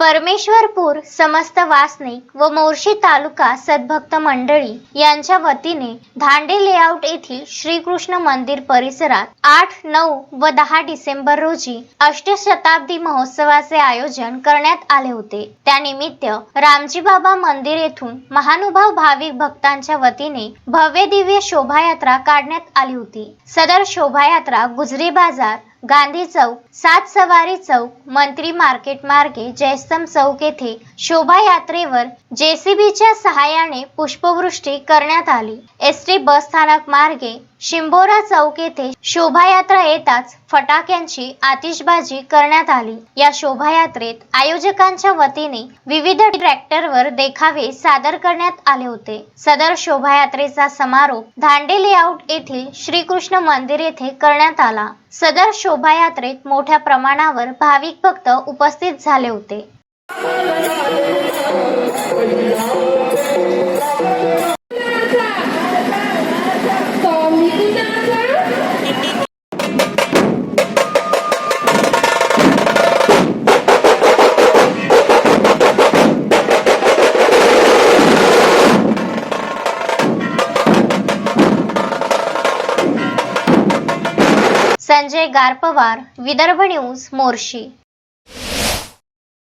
परमेश्वरपूर समस्त वासनिक व मोर्शी तालुका सद्भक्त मंडळी यांच्या वतीने धांडे लेआउट येथील श्रीकृष्ण मंदिर परिसरात आठ नऊ व दहा डिसेंबर रोजी अष्टशताब्दी महोत्सवाचे आयोजन करण्यात आले होते. त्यानिमित्त रामजी बाबा मंदिर येथून महानुभाव भाविक भक्तांच्या वतीने भव्य दिव्य शोभायात्रा काढण्यात आली होती. सदर शोभायात्रा गुजरी बाजार गांधी चौक सात सवारी चौक मंत्री मार्केट मार्गे जयस्तम चौक येथे शोभायात्रेवर जेसीबीच्या सहाय्याने पुष्पवृष्टी करण्यात आली. एस टी बस स्थानक मार्गे शिंबोरा चौक येथे शोभायात्रा येताच फटाक्यांची आतिषबाजी करण्यात आली. या शोभायात्रेत आयोजकांच्या वतीने विविध ट्रॅक्टरवर देखावे सादर करण्यात आले होते. सदर शोभायात्रेचा समारोप धांडे लेआउट येथील श्रीकृष्ण मंदिर येथे करण्यात आला. सदर शोभायात्रेत मोठ्या प्रमाणावर भाविक भक्त उपस्थित झाले होते. संजय गारपवार विदर्भ न्यूज मोर्शी.